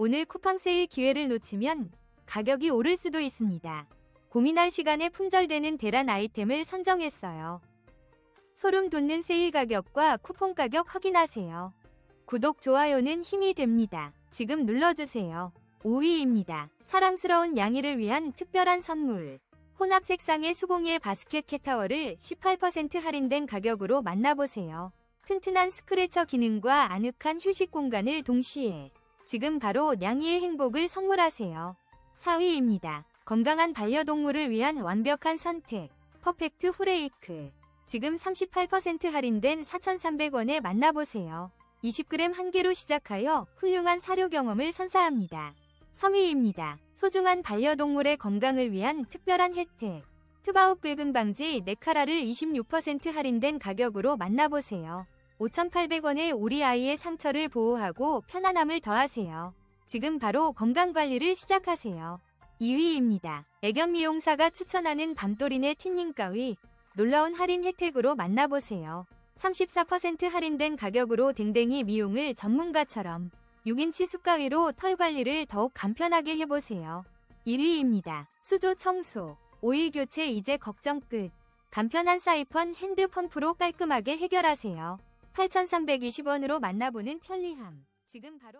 오늘 쿠팡 세일 기회를 놓치면 가격이 오를 수도 있습니다. 고민할 시간에 품절되는 대란 아이템을 선정했어요. 소름 돋는 세일 가격과 쿠폰 가격 확인하세요. 구독, 좋아요는 힘이 됩니다. 지금 눌러주세요. 5위입니다. 사랑스러운 양이를 위한 특별한 선물. 혼합 색상의 수공예 바스켓 캣타워를 18% 할인된 가격으로 만나보세요. 튼튼한 스크래처 기능과 아늑한 휴식 공간을 동시에 지금 바로 냥이의 행복을 선물하세요. 4위입니다. 건강한 반려동물을 위한 완벽한 선택. 퍼펙트 후레이크. 지금 38% 할인된 4,300원에 만나보세요. 20g 한 개로 시작하여 훌륭한 사료 경험을 선사합니다. 3위입니다. 소중한 반려동물의 건강을 위한 특별한 혜택. 트바욱 긁은 방지 네카라를 26% 할인된 가격으로 만나보세요. 5,800원에 우리 아이의 상처를 보호하고 편안함을 더하세요. 지금 바로 건강관리를 시작하세요. 2위입니다. 애견 미용사가 추천하는 밤도리네 틴닝 가위 놀라운 할인 혜택으로 만나보세요. 34% 할인된 가격으로 댕댕이 미용을 전문가처럼 6인치 숯가위로 털 관리를 더욱 간편하게 해보세요. 1위입니다. 수조 청소, 오일 교체 이제 걱정 끝. 간편한 사이펀 핸드 펌프로 깔끔하게 해결하세요. 8,320원으로 만나보는 편리함. 지금 바로